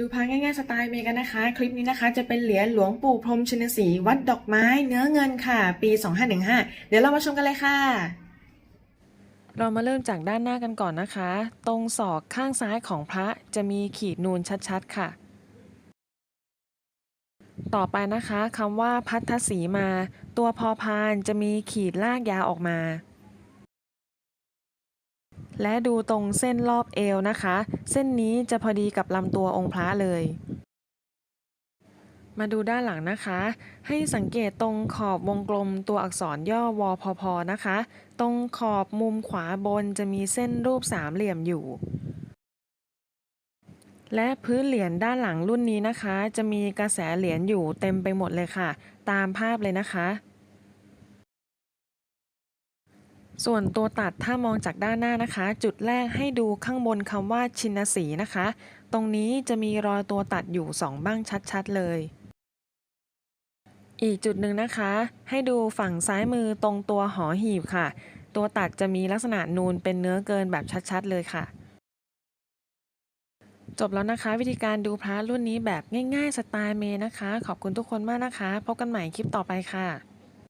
ดูพาง่ายๆสไตล์เมย์กันนะคะ คลิปนี้นะคะจะเป็นเหรียญหลวงปู่พรมชินสีวัดดอกไม้เนื้อเงินค่ะ ปี 2515 เดี๋ยวเรามาชมกันเลยค่ะ เรามาเริ่มจากด้านหน้ากันก่อนนะคะ ตรงศอกข้างซ้ายของพระจะมีขีดนูนชัดๆค่ะ ต่อไปนะคะคำว่าพัทธสีมา ตัวพอพานจะมีขีดลากยาวออกมา และดูตรงเส้นรอบเอวนะคะ เส้นนี้จะพอดีกับลำตัวองค์พระเลย มาดูด้านหลังนะคะ ให้สังเกตตรงขอบวงกลมตัวอักษรย่อวอพอพอนะคะ ตรงขอบมุมขวาบนจะมีเส้นรูปสามเหลี่ยมอยู่ และพื้นเหรียญด้านหลังรุ่นนี้นะคะ จะมีกระแสเหรียญอยู่เต็มไปหมดเลยค่ะ ตามภาพเลยนะคะ ส่วนตัวตัดถ้ามองจากด้านหน้านะคะ จุดแรกให้ดูข้างบนคำว่าชินสีนะคะ ตรงนี้จะมีรอยตัวตัดอยู่สองบ้างชัดๆเลย อีกจุดหนึ่งนะคะ ให้ดูฝั่งซ้ายมือตรงตัวหอหีบค่ะ ตัวตัดจะมีลักษณะนูนเป็นเนื้อเกินแบบชัดๆเลยค่ะ จบแล้วนะคะ วิธีการดูพระรุ่นนี้แบบง่ายๆสไตล์เมนะคะ ขอบคุณทุกคนมากนะคะ พบกันใหม่คลิปต่อไปค่ะ